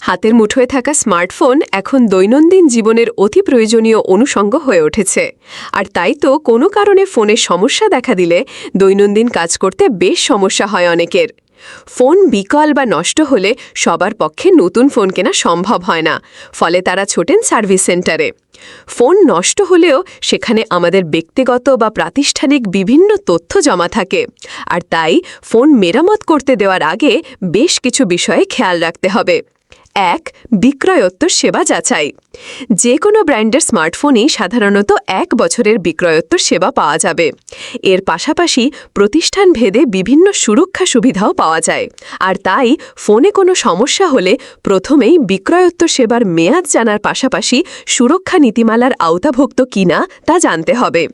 হাতের মুঠোয় থাকা স্মার্টফোন এখন দৈনন্দিন জীবনের অতি প্রয়োজনীয় অনুষঙ্গ হয়ে উঠেছে। আর তাই তো কোনো কারণে ফোনের সমস্যা দেখা দিলে দৈনন্দিন কাজ করতে বেশ সমস্যা হয় অনেকের। ফোন বিকল বা নষ্ট হলে সবার পক্ষে নতুন ফোন কেনা সম্ভব হয় না, ফলে তারা ছোটেন সার্ভিস সেন্টারে। ফোন নষ্ট হলেও সেখানে আমাদের ব্যক্তিগত বা প্রাতিষ্ঠানিক বিভিন্ন তথ্য জমা থাকে। আর তাই ফোন মেরামত করতে দেওয়ার আগে বেশ কিছু বিষয়ে খেয়াল রাখতে হবে। এক বিক্রয়োত্তর সেবা যাচাই। যে কোনো ব্র্যান্ডের স্মার্টফোনই সাধারণত এক বছরের বিক্রয়োত্তর সেবা পাওয়া যাবে। এর পাশাপাশি প্রতিষ্ঠান ভেদে বিভিন্ন সুরক্ষা সুবিধাও পাওয়া যায়। আর তাই ফোনে কোনো সমস্যা হলে প্রথমেই বিক্রয়োত্তর সেবার মেয়াদ জানার পাশাপাশি সুরক্ষা নীতিমালার আওতাভুক্ত কিনা তা জানতে হবে।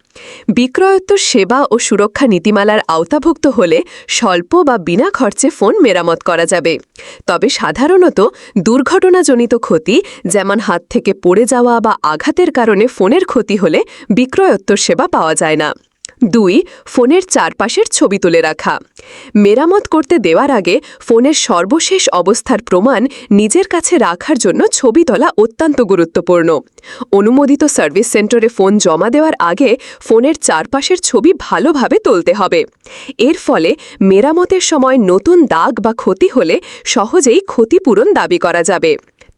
বিক্রয়োত্তর সেবা ও সুরক্ষা নীতিমালার আওতাভুক্ত হলে স্বল্প বা বিনা খরচে ফোন মেরামত করা যাবে। তবে সাধারণত দুর্ঘটনাজনিত ক্ষতি, যেমন হাত থেকে পড়ে যাওয়া বা আঘাতের কারণে ফোনের ক্ষতি হলে বিক্রয়োত্তর সেবা পাওয়া যায় না। দুই, ফোনের চারপাশের ছবি তুলে রাখা। মেরামত করতে দেওয়ার আগে ফোনের সর্বশেষ অবস্থার প্রমাণ নিজের কাছে রাখার জন্য ছবি তোলা অত্যন্ত গুরুত্বপূর্ণ। অনুমোদিত সার্ভিস সেন্টারে ফোন জমা দেওয়ার আগে ফোনের চারপাশের ছবি ভালোভাবে তুলতে হবে। এর ফলে মেরামতের সময় নতুন দাগ বা ক্ষতি হলে সহজেই ক্ষতিপূরণ দাবি করা যাবে।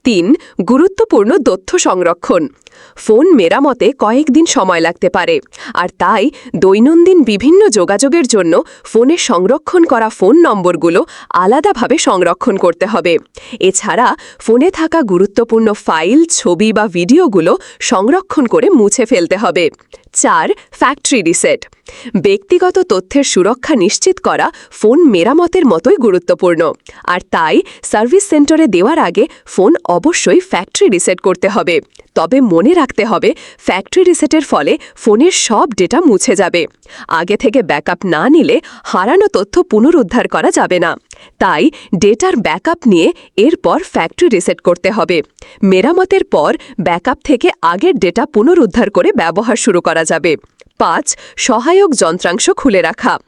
তিন, গুরুত্বপূর্ণ তথ্য সংরক্ষণ। ফোন মেরামতে কয়েকদিন সময় লাগতে পারে। আর তাই, দৈনন্দিন বিভিন্ন যোগাযোগের জন্য ফোনে সংরক্ষণ করা ফোন নম্বরগুলো আলাদাভাবে সংরক্ষণ করতে হবে। এছাড়া, ফোনে থাকা গুরুত্বপূর্ণ ফাইল, ছবি বা ভিডিওগুলো সংরক্ষণ করে মুছে ফেলতে হবে। চার ফ্যাক্টরি রিসেট ব্যক্তিগত তথ্যের সুরক্ষা নিশ্চিত করা ফোন মেরামতের মতোই গুরুত্বপূর্ণ। আর তাই সার্ভিস সেন্টারে দেওয়ার আগে ফোন অবশ্যই ফ্যাক্টরি রিসেট করতে হবে। তবে মনে রাখতে হবে ফ্যাক্টরি রিসেটের ফলে ফোনের সব ডেটা মুছে যাবে। আগে থেকে ব্যাকআপ না নিলে হারানো তথ্য পুনরুদ্ধার করা যাবে না। তাই ডেটার ব্যাকআপ নিয়ে এরপর ফ্যাক্টরি রিসেট করতে হবে। মেরামতের পর ব্যাকআপ থেকে আগের ডেটা পুনরুদ্ধার করে ব্যবহার শুরু করা যাবে। পাঁচ, সহায়ক যন্ত্রাংশ খুলে রাখা।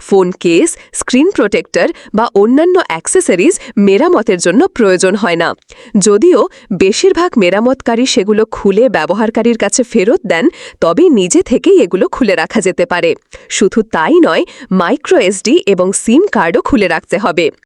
ফোন কেস, স্ক্রিন প্রোটেক্টর বা অন্যান্য অ্যাক্সেসরিজ মেরামতের জন্য প্রয়োজন হয় না। যদিও বেশিরভাগ মেরামতকারী সেগুলো খুলে ব্যবহারকারীর কাছে ফেরত দেন, তবে নিজে থেকেই এগুলো খুলে রাখা যেতে পারে। শুধু তাই নয়, মাইক্রো এসডি এবং সিম কার্ডও খুলে রাখতে হবে।